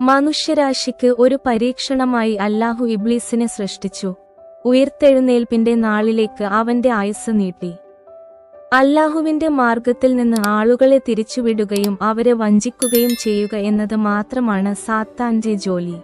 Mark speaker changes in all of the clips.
Speaker 1: മനുഷ്യരാശിക്ക് ഒരു പരീക്ഷണമായി അല്ലാഹു ഇബ്ലീസിനെ സൃഷ്ടിച്ചു. ഉയർത്തെഴുന്നേൽപ്പിന്റെ നാളിലേക്ക് അവന്റെ ആയുസ് നീട്ടി. അല്ലാഹുവിന്റെ മാർഗത്തിൽ നിന്ന് ആളുകളെ തിരിച്ചുവിടുകയും അവരെ വഞ്ചിക്കുകയും ചെയ്യുക എന്നത് മാത്രമാണ് സാത്താന്റെ ജോലി.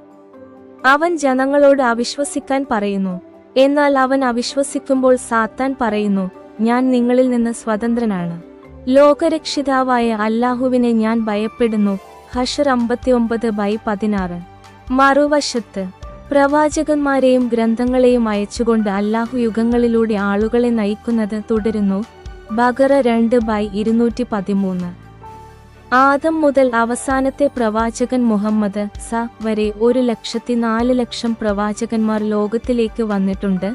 Speaker 1: അവൻ ജനങ്ങളോട് അവിശ്വസിക്കാൻ പറയുന്നു. എന്നാൽ അവൻ അവിശ്വസിക്കുമ്പോൾ സാത്താൻ പറയുന്നു ഞാൻ നിങ്ങളിൽ നിന്ന് സ്വതന്ത്രനാണ്. ലോകരക്ഷിതാവായ അല്ലാഹുവിനെ ഞാൻ ഭയപ്പെടുന്നു. ഹഷർ അമ്പത്തിയൊമ്പത് ബൈ പതിനാറ്. മറുവശത്ത് പ്രവാചകന്മാരെയും ഗ്രന്ഥങ്ങളെയും അയച്ചുകൊണ്ട് അല്ലാഹു യുഗങ്ങളിലൂടെ ആളുകളെ നയിക്കുന്നത് തുടരുന്നു. ബഗറ രണ്ട് ബൈ ഇരുന്നൂറ്റി പതിമൂന്ന്. ആദം മുതൽ അവസാനത്തെ പ്രവാചകൻ മുഹമ്മദ് സ വരെ ഒരു ലക്ഷത്തി നാല് ലക്ഷം പ്രവാചകന്മാർ ലോകത്തിലേക്ക് വന്നിട്ടുണ്ട്.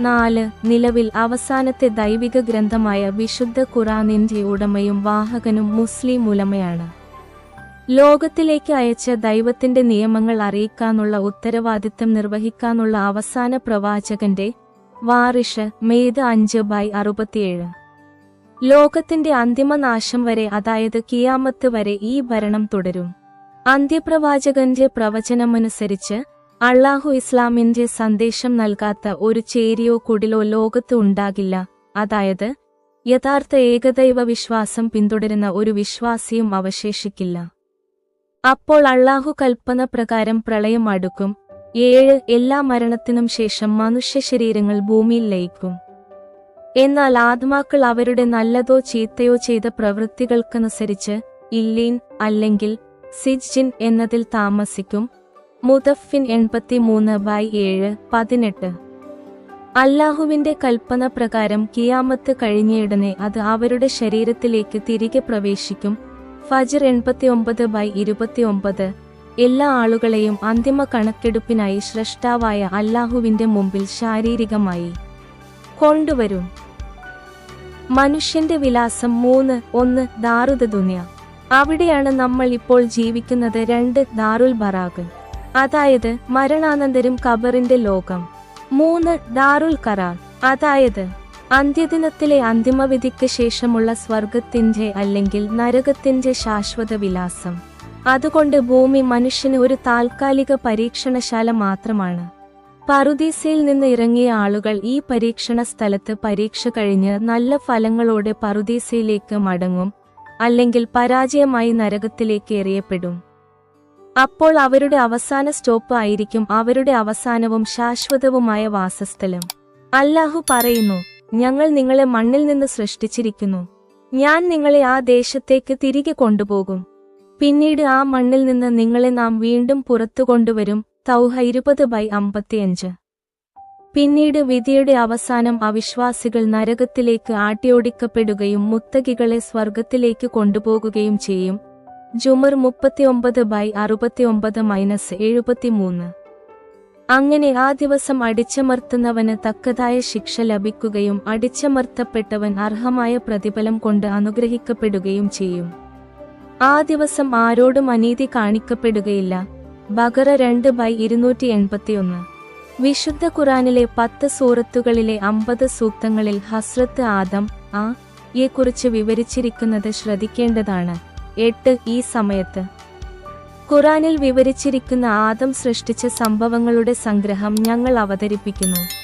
Speaker 1: നാല് നിലവിൽ അവസാനത്തെ ദൈവിക ഗ്രന്ഥമായ വിശുദ്ധ ഖുറാനിന്റെ ഉടമയും വാഹകനും മുസ്ലിം ഉലമയാണ്. ലോകത്തിലേക്ക് അയച്ച ദൈവത്തിന്റെ നിയമങ്ങൾ അറിയിക്കാനുള്ള ഉത്തരവാദിത്തം നിർവഹിക്കാനുള്ള അവസാന പ്രവാചകന്റെ വാറിഷ് മെയ്ത് അഞ്ച് ബൈ അറുപത്തിയേഴ്. ലോകത്തിന്റെ അന്തിമനാശം വരെ അതായത് കിയാമത്ത് വരെ ഈ ഭരണം തുടരും. അന്ത്യപ്രവാചകന്റെ പ്രവചനമനുസരിച്ച് അള്ളാഹു ഇസ്ലാമിന്റെ സന്ദേശം നൽകാത്ത ഒരു ചേരിയോ കുടിലോ ലോകത്ത് ഉണ്ടാകില്ല. അതായത് യഥാർത്ഥ ഏകദൈവ വിശ്വാസം പിന്തുടരുന്ന ഒരു വിശ്വാസിയും അവശേഷിക്കില്ല. അപ്പോൾ അള്ളാഹു കൽപ്പന പ്രകാരം പ്രളയം അടുക്കും. ഏഴ് എല്ലാ മരണത്തിനും ശേഷം മനുഷ്യ ശരീരങ്ങൾ ഭൂമിയിൽ ലയിക്കും. എന്നാൽ ആത്മാക്കൾ അവരുടെ നല്ലതോ ചീത്തയോ ചെയ്ത പ്രവൃത്തികൾക്കനുസരിച്ച് ഇല്ലീൻ അല്ലെങ്കിൽ സിജിൻ എന്നതിൽ താമസിക്കും. മുദഫിൻ എൺപത്തിമൂന്ന് ബൈ ഏഴ് പതിനെട്ട്. അല്ലാഹുവിന്റെ കൽപ്പന പ്രകാരം കിയാമത്ത് കഴിഞ്ഞയുടനെ അത് അവരുടെ ശരീരത്തിലേക്ക് തിരികെ പ്രവേശിക്കും. ഫജർ എൺപത്തിയൊമ്പത് ബൈ ഇരുപത്തി ഒമ്പത് എല്ലാ ആളുകളെയും അന്തിമ കണക്കെടുപ്പിനായി സ്രഷ്ടാവായ അല്ലാഹുവിന്റെ മുമ്പിൽ ശാരീരികമായി കൊണ്ടുവരും. മനുഷ്യന്റെ വിലാസം മൂന്ന് ഒന്ന് ദാറുദ ദുനിയ. അവിടെയാണ് നമ്മൾ ഇപ്പോൾ ജീവിക്കുന്നത് രണ്ട് ദാറുൽ ബറാഗ് അതായത് മരണാനന്തരം ഖബറിന്റെ ലോകം. മൂന്ന് ദാറുൽ കറാർ അതായത് അന്ത്യദിനത്തിലെ അന്തിമവിധിക്ക് ശേഷമുള്ള സ്വർഗത്തിന്റെ അല്ലെങ്കിൽ നരകത്തിന്റെ ശാശ്വത വിലാസം. അതുകൊണ്ട് ഭൂമി മനുഷ്യന് ഒരു താൽക്കാലിക പരീക്ഷണശാല മാത്രമാണ്. പറുദീസയിൽ നിന്ന് ഇറങ്ങിയ ആളുകൾ ഈ പരീക്ഷണ സ്ഥലത്ത് പരീക്ഷ കഴിഞ്ഞ് നല്ല ഫലങ്ങളോടെ പറുദീസയിലേക്ക് മടങ്ങും അല്ലെങ്കിൽ പരാജയമായി നരകത്തിലേക്ക് എറിയപ്പെടും. അപ്പോൾ അവരുടെ അവസാന സ്റ്റോപ്പ് ആയിരിക്കും അവരുടെ അവസാനവും ശാശ്വതവുമായ വാസസ്ഥലം. അല്ലാഹു പറയുന്നു ഞങ്ങൾ നിങ്ങളെ മണ്ണിൽ നിന്ന് സൃഷ്ടിച്ചിരിക്കുന്നു. ഞാൻ നിങ്ങളെ ആ ദേശത്തേക്ക് തിരികെ കൊണ്ടുപോകും. പിന്നീട് ആ മണ്ണിൽ നിന്ന് നിങ്ങളെ നാം വീണ്ടും പുറത്തു കൊണ്ടുവരും. തൗഹ ഇരുപത് ബൈ അമ്പത്തിയഞ്ച്. പിന്നീട് വിധിയുടെ അവസാനം അവിശ്വാസികൾ നരകത്തിലേക്ക് ആട്ടിയോടിക്കപ്പെടുകയും മുത്തകികളെ സ്വർഗത്തിലേക്ക് കൊണ്ടുപോകുകയും ചെയ്യും. ജുമർ മുപ്പത്തിയൊമ്പത് ബൈ അറുപത്തിയൊമ്പത് മൈനസ് എഴുപത്തിമൂന്ന്. അങ്ങനെ ആ ദിവസം അടിച്ചമർത്തുന്നവന് തക്കതായ ശിക്ഷ ലഭിക്കുകയും അടിച്ചമർത്തപ്പെട്ടവൻ അർഹമായ പ്രതിഫലം കൊണ്ട് അനുഗ്രഹിക്കപ്പെടുകയും ചെയ്യും. ആ ദിവസം ആരോടും അനീതി കാണിക്കപ്പെടുകയില്ല. ബഗറ രണ്ട് ബൈ ഇരുന്നൂറ്റി എൺപത്തിയൊന്ന്. വിശുദ്ധ ഖുറാനിലെ പത്ത് സൂറത്തുകളിലെ അമ്പത് സൂക്തങ്ങളിൽ ഹസ്രത്ത് ആദം ആ യെക്കുറിച്ച് വിവരിച്ചിരിക്കുന്നത് ശ്രദ്ധിക്കേണ്ടതാണ്. എട്ട് ഈ സമയത്ത്. ഖുറാനിൽ വിവരിച്ചിരിക്കുന്ന ആദം സൃഷ്ടിച്ച സംഭവങ്ങളുടെ സംഗ്രഹം ഞങ്ങൾ അവതരിപ്പിക്കുന്നു.